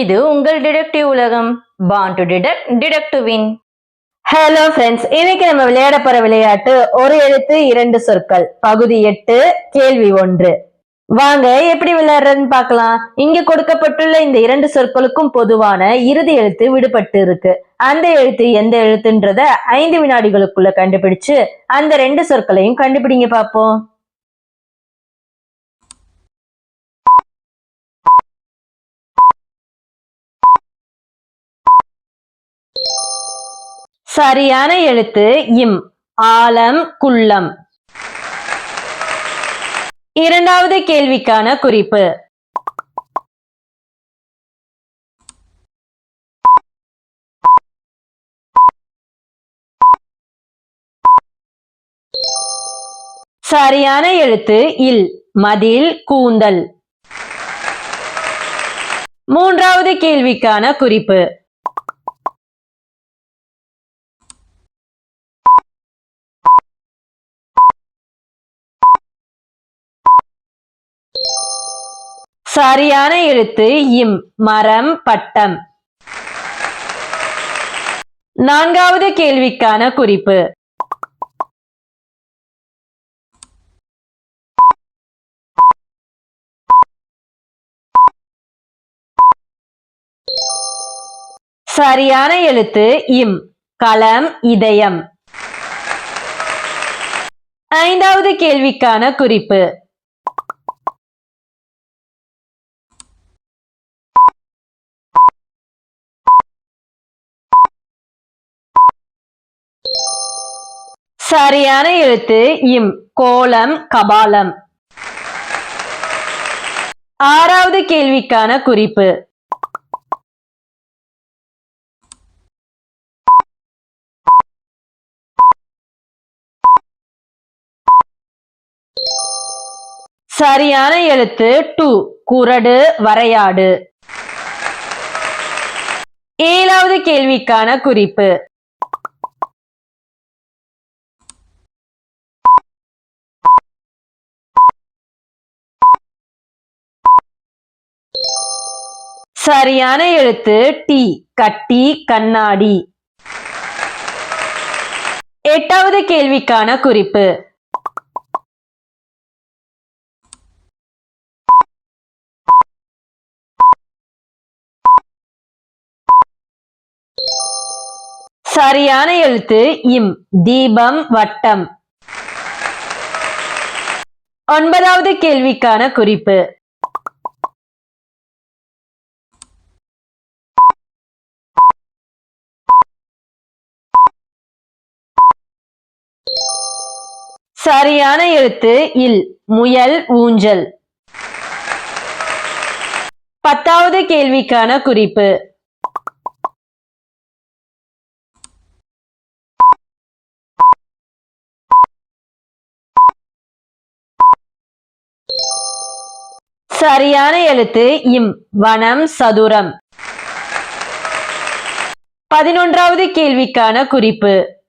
இது உங்கள் டிடெக்டிவ் உலகம். Born to detect detect to win hello friends இன்னைக்கு நம்ம விளையாட போற விளையாட்டு ஒரு எழுத்து இரண்டு சொற்கள். பகுதி எட்டு கேள்வி ஒன்று. வாங்க எப்படி விளையாடுறதுன்னு பார்க்கலாம். இங்க கொடுக்கப்பட்டுள்ள இந்த இரண்டு சொற்களுக்கும் பொதுவான இறுதி எழுத்து விடுபட்டு இருக்கு. அந்த எழுத்து எந்த எழுத்துன்றத ஐந்து வினாடிகளுக்குள்ள கண்டுபிடிச்சு அந்த ரெண்டு சொற்களையும் கண்டுபிடிங்க பார்ப்போம். சரியான எழுத்து இம் ஆலம் குள்ளம். இரண்டாவது கேள்விக்கான குறிப்பு. சரியான எழுத்து இல் மதில் கூந்தல். மூன்றாவது கேள்விக்கான குறிப்பு. சரியான எழுத்து இம் மரம் பட்டம். நான்காவது கேள்விக்கான குறிப்பு. சரியான எழுத்து இம் களம் இதயம். ஐந்தாவது கேள்விக்கான குறிப்பு. சரியான எழுத்து இம் கோலம் கபாலம். ஆறாவது கேள்விக்கான குறிப்பு. சரியான எழுத்து டு குரடு வரையாடு. ஏழாவது கேள்விக்கான குறிப்பு. சரியான எழுத்து டி கட்டி கண்ணாடி. எட்டாவது கேள்விக்கான குறிப்பு. சரியான எழுத்து இம் தீபம் வட்டம். ஒன்பதாவது கேள்விக்கான குறிப்பு. சரியான எழுத்து இல் முயல் ஊஞ்சல். பத்தாவது கேள்விக்கான குறிப்பு. சரியான எழுத்து இம் வனம் சதுரம். பதினொன்றாவது கேள்விக்கான குறிப்பு.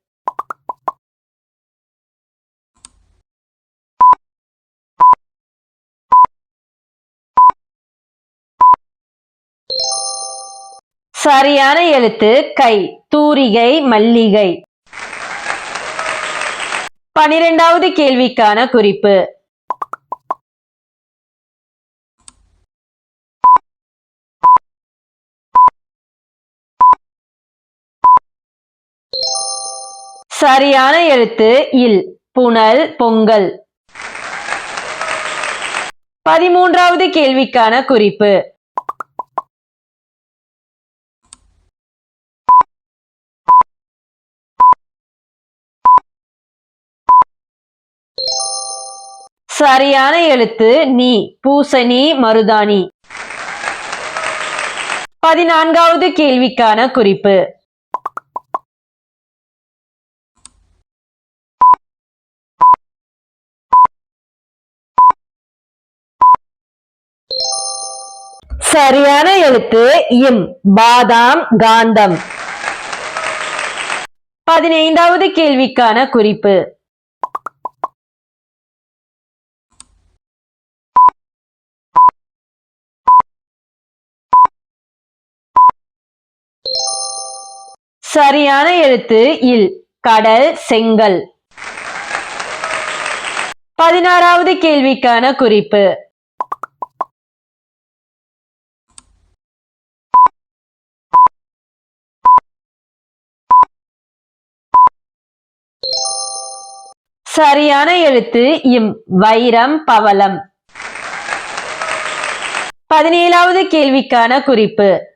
சரியான எழுத்து கை தூரிகை மல்லிகை. பனிரெண்டாவது கேள்விக்கான குறிப்பு. சரியான எழுத்து இல் புனல் பொங்கல். பதிமூன்றாவது கேள்விக்கான குறிப்பு. சரியான எழுத்து நீ பூசணி மருதாணி பதினான்காவது கேள்விக்கான குறிப்பு. சரியான எழுத்து இம் பாதாம் காந்தம். பதினைந்தாவது கேள்விக்கான குறிப்பு. சரியான எழுத்து இல் கடல் செங்கல். பதினாறாவது கேள்விக்கான குறிப்பு. சரியான எழுத்து இம் வைரம் பவளம். பதினேழாவது கேள்விக்கான குறிப்பு.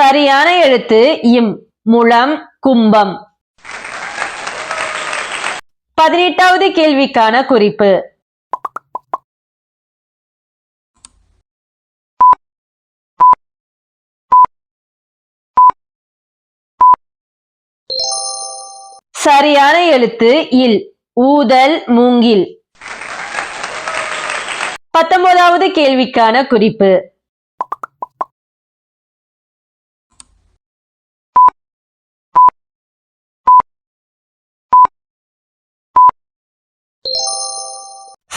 சரியான எழுத்து இம் முழம் கும்பம். பதினெட்டாவது கேள்விக்கான குறிப்பு. சரியான எழுத்து இல் ஊதல் மூங்கில். பத்தொன்பதாவது கேள்விக்கான குறிப்பு.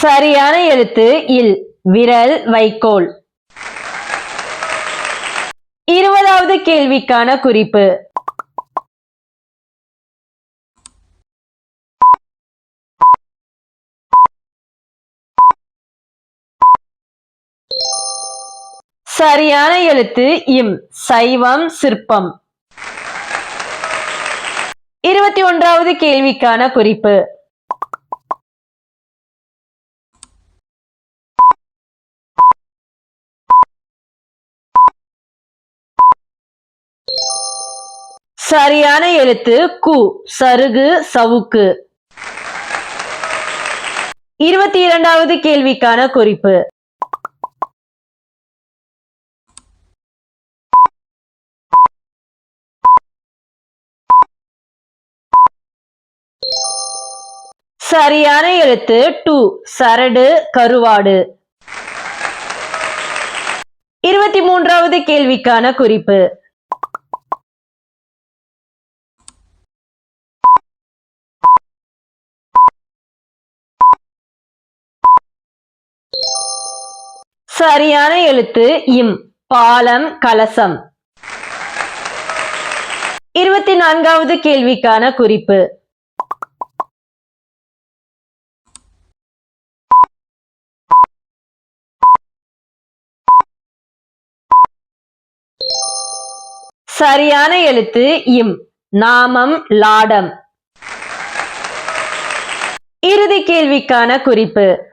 சரியான எழுத்து இல் விரல் வைக்கோல். இருபதாவது கேள்விக்கான குறிப்பு. சரியான எழுத்து இம் சைவம் சிற்பம். இருபத்தி ஒன்றாவது கேள்விக்கான குறிப்பு. சரியான எழுத்து கு சருகு சவுக்கு. இருபத்தி இரண்டாவது கேள்விக்கான குறிப்பு. சரியான எழுத்து டு சரடு கருவாடு. இருபத்தி மூன்றாவது கேள்விக்கான குறிப்பு. சரியான எழுத்து இம் பாலம் கலசம். இருபத்தி நான்காவது கேள்விக்கான குறிப்பு. சரியான எழுத்து இம் நாமம் லாடம். இறுதி கேள்விக்கான குறிப்பு.